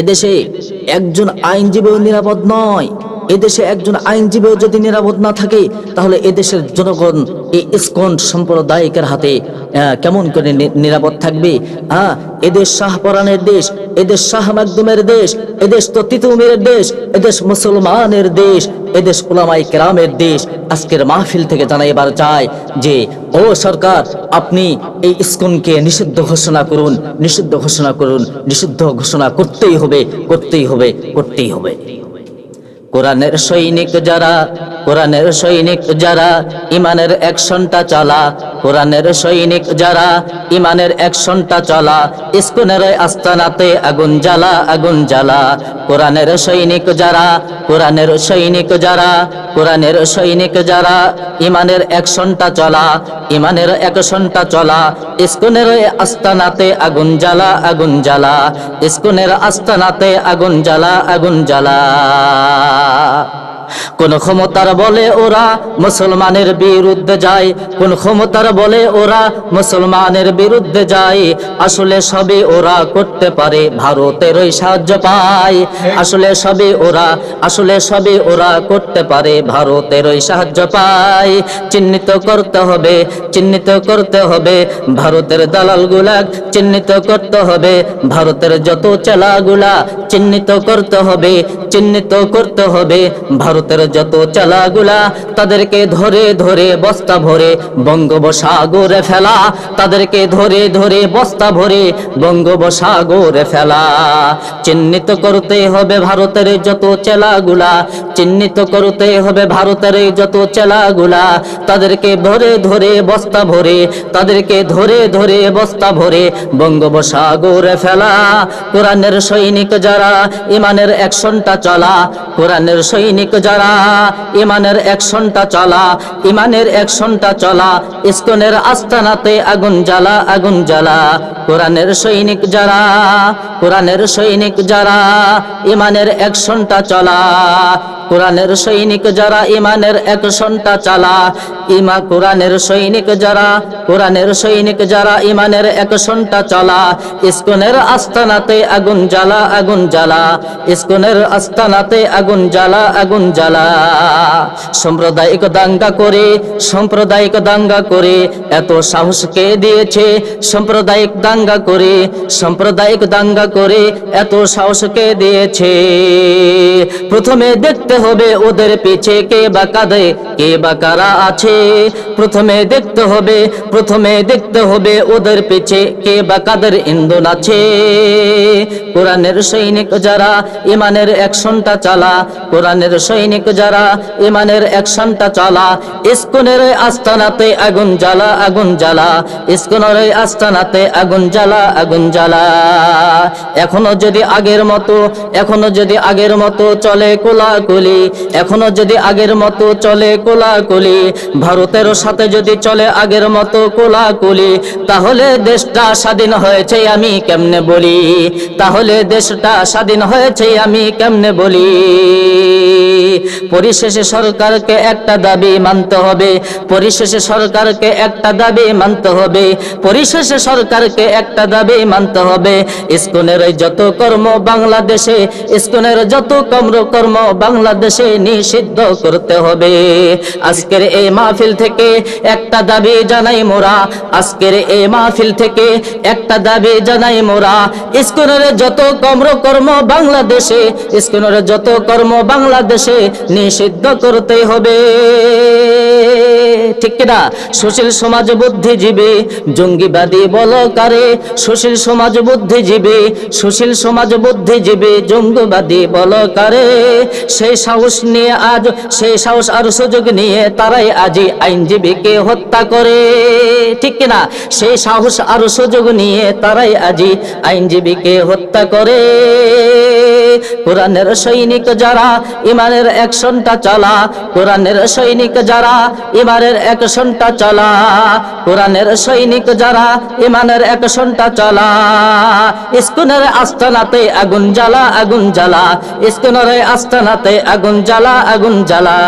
এদেশে একজন আইনজীবী নিরাপদ নয়। এদেশে একজন আইনজীবীও যদি নিরাপদ না থাকে, তাহলে এদেশের জনগণ এই ইসকন সম্প্রদায়িকের হাতে কেমন করে নিরাপদ থাকবে? হ্যাঁ এদেশ শাহপরানের দেশ, এদেশ শাহ মাকদুমের দেশ, এদেশ তো তিতুমিরের দেশ, এদেশ মুসলমানের দেশ, এদেশ ওলামাই কেরামের দেশ। আজকের মাহফিল থেকে জানাইবার চায় যে, ও সরকার, আপনি এই ইসকনকে নিষিদ্ধ ঘোষণা করুন, নিষিদ্ধ ঘোষণা করুন, নিষিদ্ধ ঘোষণা করতেই হবে করতেই হবে করতেই হবে। কোরআনের সৈনিক যারা কোরআনের সৈনিক যারা ইমানের অ্যাকশনটা চালা, কোরআনের সৈনিক যারা ইমানের অ্যাকশনটা চালা ইস্কুনের আস্তানাতে আগুন জ্বালা আগুন জ্বালা। কোরআনের সৈনিক যারা, কোরআনের সৈনিক যারা, কোরআনের সৈনিক যারা ইমানের অ্যাকশনটা চলা, ইমানের অ্যাকশনটা চলা। ইস্কুনের আস্তানাতে আগুন জ্বালা আগুন জ্বালা। ইস্কুনের আস্তানাতে আগুন জ্বালা আগুন জ্বালা। কোন ক্ষমতার বলে ওরা মুসলমানের বিরুদ্ধে যায়, কোন ক্ষমতার বলে ওরা মুসলমানের বিরুদ্ধে যায়। আসলে সবই ওরা করতে পারে ভারতের ওই সাহায্য পায়। আসলে সবই ওরা, আসলে সবই ওরা করতে পারে ভারতের ওই সাহায্য পায়। চিহ্নিত করতে হবে, চিহ্নিত করতে হবে, ভারতের দালালগুলা চিহ্নিত করতে হবে, ভারতের যত চেলাগুলা চিহ্নিত করতে হবে, চিহ্নিত করতে হবে, ভারতের যত চালাগুলা তাদেরকে ধরে ধরে বস্তা ভরে বঙ্গোপসাগরে ফেলা। তাদেরকে ধরে ধরে বস্তা ভরে বঙ্গোপসাগরে ফেলা। চিহ্নিত করতে হবে ভারতের যত চেলাগুলা, চিহ্নিত করতে হবে ভারতের যত চেলাগুলা। তাদেরকে ধরে ধরে বস্তা ভরে, তাদেরকে ধরে ধরে বস্তা ভরে বঙ্গোপসাগরে ফেলা। কোরআনের সৈনিক যারা, ইমানের অ্যাকশনটা চলা। কোরআনের সৈনিক যারা ইমানের অ্যাকশনটা চলা, ইমানের অ্যাকশনটা চলা, ইস্কনের আস্তানাতে আগুন জ্বালা আগুন জ্বালা। কোরআনের সৈনিক যারা, কোরআনের সৈনিক যারা, ইমানের অ্যাকশনটা চলা কোরআনের সৈনিক যারা ইমানের এক অ্যাকশনটা চালা। ইমা কোরআনের সৈনিক যারা, কোরআনের সৈনিক যারা ইমানের এক অ্যাকশনটা চালা। ইস্কনের আস্তানাতে আগুন জ্বালা আগুন জ্বালা। ইস্কনের আস্তানাতে আগুন জ্বালা আগুন জ্বালা। সাম্প্রদায়িক দাঙ্গা করে, সাম্প্রদায়িক দাঙ্গা করে, এত সাহস কে দিয়েছে? সাম্প্রদায়িক দাঙ্গা করে, সাম্প্রদায়িক দাঙ্গা করে, এত সাহস কে দিয়েছে? প্রথমে দেখতে হবে ওদের পিছে কে বা কাঁদে কে বা কারা আছে? প্রথমে দেখতে হবে, প্রথমে দেখতে হবে ওদের পিছে কে বা কাদের ইন্ধন আছে। কোরআনের সৈনিক যারা ইমানের অ্যাকশনটা চালা, কোরআনের সৈনিক যারা ইমানের অ্যাকশনটা চালা, ইস্কনের আস্তানাতে আগুন জ্বালা আগুন জ্বালা, ইস্কনের আস্তানাতে আগুন জ্বালা আগুন জ্বালা। এখনও যদি আগের মতো, এখনও যদি আগের মতো চলে কোলাকুলি এখনও যদি আগের মতো চলে কোলাকুলি, ভারতের সাথে যদি চলে আগের মতো কোলাকুলি, তাহলে দেশটা স্বাধীন হয়েছে আমি কেমনে বলি? তাহলে দেশটা স্বাধীন হয়েছে আমি কেমনে বলি? পরিশেষে সরকারকে একটা দাবি মানতে হবে, পরিশেষে সরকারকে একটা দাবি মানতে হবে, পরিশেষে সরকারকে একটা দাবি মানতে হবে। এই যত কর্ম বাংলাদেশে, ইস্কনের যত কর্ম কর্ম বাংলাদেশে নিষিদ্ধ করতে হবে। আজকের এই মাহফিল থেকে একটা দাবি জানাই মোরা। আজকের এই মাহফিল থেকে একটা দাবি জানাই মোরা। স্কুলের যত কর্ম কর্ম বাংলাদেশে স্কুলের যত কর্ম বাংলাদেশে নিষিদ্ধ করতে হবে। ঠিক কিনা? সুশীল সমাজ বুদ্ধিজীবী, জঙ্গিবাদী বলকারে। সুশীল সমাজ বুদ্ধিজীবী, সুশীল সমাজ বুদ্ধিজীবী, জঙ্গিবাদী বলকারে। সেই সাহস নিয়ে আজ সেই সাহস আর সুযোগ নিয়ে তারাই আজি আইনজীবীকে হত্যা করে। ঠিক কিনা? সেই সাহস আর সুযোগ নিয়ে তারাই আজি আইনজীবীকে হত্যা করে। কোরআনের সৈনিক যারা ইমানের অ্যাকশনটা চলা। কোরআনের সৈনিক যারা ইমানের অ্যাকশনটা চলা। কোরআনের সৈনিক যারা ইমানের অ্যাকশনটা চলা। ইস্কুনের আস্তানাতে আগুন জ্বালা আগুন জ্বালা। ইস্কুনের আস্তানাতে আগুন জ্বালা আগুন জ্বালা।